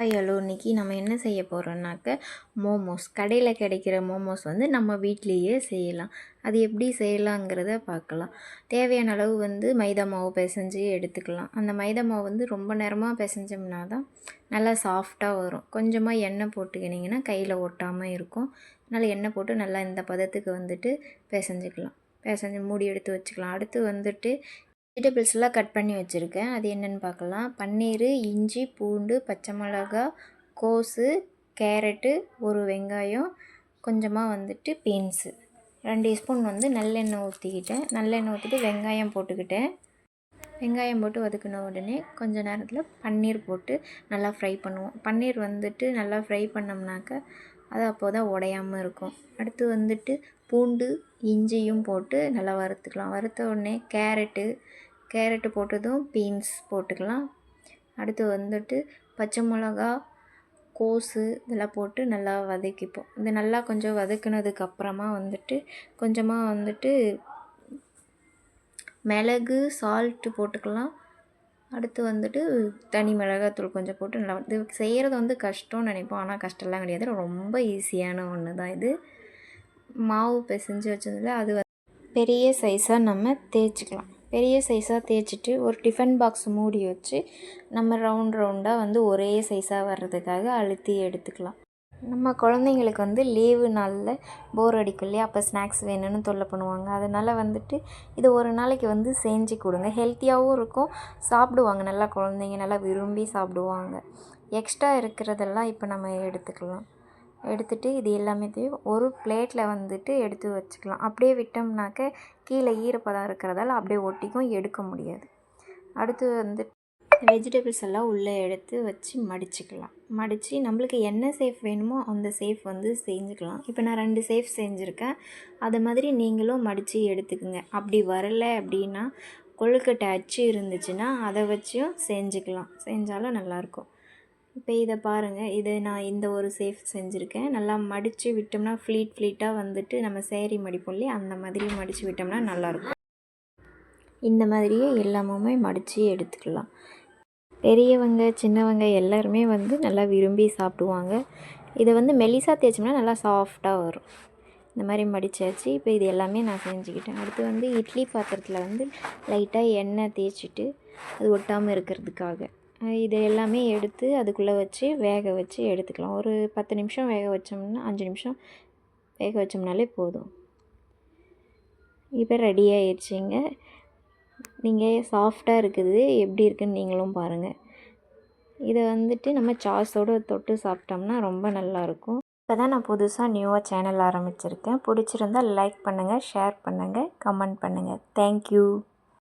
Hi hello. இன்றைக்கி நம்ம என்ன செய்ய போகிறோம்னாக்க மோமோஸ். கடையில் கிடைக்கிற மோமோஸ் வந்து நம்ம வீட்லேயே செய்யலாம். அது எப்படி செய்யலாங்கிறத பார்க்கலாம். தேவையான அளவு வந்து மைதா மாவு பிசைஞ்சு எடுத்துக்கலாம். அந்த மைதா மாவு வந்து ரொம்ப நேரமாக பிசைஞ்சோம்னா தான் நல்லா சாஃப்டாக வரும். கொஞ்சமாக எண்ணெய் போட்டுக்கினிங்கன்னா கையில் ஒட்டாமல் இருக்கும். அதனால் எண்ணெய் போட்டு நல்லா இந்த பதத்துக்கு வந்துட்டு பிசைஞ்சிக்கலாம். பிசைஞ்சு மூடி எடுத்து வச்சுக்கலாம். அடுத்து வந்துட்டு வெஜிடபிள்ஸ்லாம் கட் பண்ணி வச்சுருக்கேன். அது என்னென்னு பார்க்கலாம். பன்னீர் இஞ்சி பூண்டு பச்சை மிளகா கோஸு கேரட்டு ஒரு வெங்காயம் கொஞ்சமாக வந்துட்டு பீன்ஸு. ரெண்டு ஸ்பூன் வந்து நல்லெண்ணெய் ஊற்றிக்கிட்டேன் நல்லெண்ணெய் ஊற்றிட்டு வெங்காயம் போட்டுக்கிட்டேன். வெங்காயம் போட்டு வதக்கின உடனே கொஞ்ச நேரத்தில் பன்னீர் போட்டு நல்லா ஃப்ரை பண்ணுவோம். பன்னீர் வந்துட்டு நல்லா ஃப்ரை பண்ணோம்னாக்க அது அப்போ தான் உடையாமல் இருக்கும். அடுத்து வந்துட்டு பூண்டு இஞ்சியும் போட்டு நல்லா வறுத்துக்கலாம். வறுத்த உடனே கேரட்டு கேரட்டு போட்டதும் பீன்ஸ் போட்டுக்கலாம். அடுத்து வந்துட்டு பச்சை மிளகா கோஸு இதெல்லாம் போட்டு நல்லா வதக்கிப்போம். இது நல்லா கொஞ்சம் வதக்குனதுக்கு அப்புறமா வந்துட்டு கொஞ்சமாக வந்துட்டு மிளகு சால்ட்டு போட்டுக்கலாம். அடுத்து வந்துட்டு தனி மிளகாத்தூள் கொஞ்சம் போட்டு நல்லா இது செய்கிறது வந்து கஷ்டம்னு நினைப்போம். ஆனால் கஷ்டம்லாம் கிடையாது. ரொம்ப ஈஸியான ஒன்று தான் இது. மாவு பிசைஞ்சு வச்சதில் அது பெரிய சைஸாக நம்ம தேய்ச்சிக்கலாம். பெரிய சைஸாக தேய்ச்சிட்டு ஒரு டிஃபன் பாக்ஸ் மூடி வச்சு நம்ம ரவுண்ட் ரவுண்டாக வந்து ஒரே சைஸாக வர்றதுக்காக அழுத்தி எடுத்துக்கலாம். நம்ம குழந்தைங்களுக்கு வந்து லீவு நாளில் போர் அடிக்கும் இல்லையா? அப்போ ஸ்நாக்ஸ் வேணும்னு தொல்லை பண்ணுவாங்க. அதனால் வந்துட்டு இது ஒரு நாளைக்கு வந்து செஞ்சு கொடுங்க. ஹெல்த்தியாகவும் இருக்கும். சாப்பிடுவாங்க. நல்லா குழந்தைங்க நல்லா விரும்பி சாப்பிடுவாங்க. எக்ஸ்ட்ரா இருக்கிறதெல்லாம் இப்போ நம்ம எடுத்துக்கலாம். எடுத்துகிட்டு இது எல்லாமேத்தையும் ஒரு பிளேட்டில் வந்துட்டு எடுத்து வச்சுக்கலாம். அப்படியே விட்டோம்னாக்க கீழே ஈரப்பதம் இருக்கிறதால அப்படியே ஒட்டிக்கும் எடுக்க முடியாது. அடுத்து வந்து வெஜிடபிள்ஸ் எல்லாம் உள்ளே எடுத்து வச்சு மடிச்சுக்கலாம். மடித்து நம்மளுக்கு என்ன சேஃப் வேணுமோ அந்த சேஃப் வந்து செஞ்சுக்கலாம். இப்போ நான் ரெண்டு சேஃப் செஞ்சுருக்கேன். அது மாதிரி நீங்களும் மடித்து எடுத்துக்கோங்க. அப்படி வரலை அப்படின்னா கொழுக்கட்டை அச்சு இருந்துச்சுன்னா அதை வச்சும் செஞ்சுக்கலாம். செஞ்சாலும் நல்லாயிருக்கும். இப்போ இதை பாருங்கள் இதை நான் இந்த ஒரு சேஃப் செஞ்சுருக்கேன். நல்லா மடித்து விட்டோம்னா ஃப்ளீட் ஃப்ளீட்டாக வந்துட்டு நம்ம சேரீ மடிப்போம் இல்லையா? அந்த மாதிரி மடித்து விட்டோம்னா நல்லாயிருக்கும். இந்த மாதிரியே எல்லாமுமே மடித்து எடுத்துக்கலாம். பெரியவங்க சின்னவங்க எல்லாருமே வந்து நல்லா விரும்பி சாப்பிடுவாங்க. இதை வந்து மெலிசா தேய்ச்சோம்னா நல்லா சாஃப்டாக வரும். இந்த மாதிரி மடித்தாச்சு இப்போ இது எல்லாமே நான் செஞ்சுக்கிட்டேன். அடுத்து வந்து இட்லி பாத்திரத்தில் வந்து லைட்டாக எண்ணெய் தேய்ச்சிட்டு அது ஒட்டாமல் இருக்கிறதுக்காக. இது எல்லாமே எடுத்து அதுக்குள்ளே வச்சு வேக வச்சு எடுத்துக்கலாம். ஒரு பத்து நிமிஷம் வேக வச்சோம்னா அஞ்சு நிமிஷம் வேக வச்சோம்னாலே போதும். இப்போ ரெடி ஆயிடுச்சிங்க. நீங்கள் சாஃப்டாக இருக்குது. எப்படி இருக்குன்னு நீங்களும் பாருங்கள் இதை வந்துட்டு நம்ம சாஸோடு தொட்டு சாப்பிட்டோம்னா ரொம்ப நல்லாயிருக்கும் இப்போ தான் நான் புதுசாக நியூவாக சேனல் ஆரம்பிச்சிருக்கேன். பிடிச்சிருந்தால் லைக் பண்ணுங்கள் ஷேர் பண்ணுங்கள் கமெண்ட் பண்ணுங்கள் தேங்க்யூ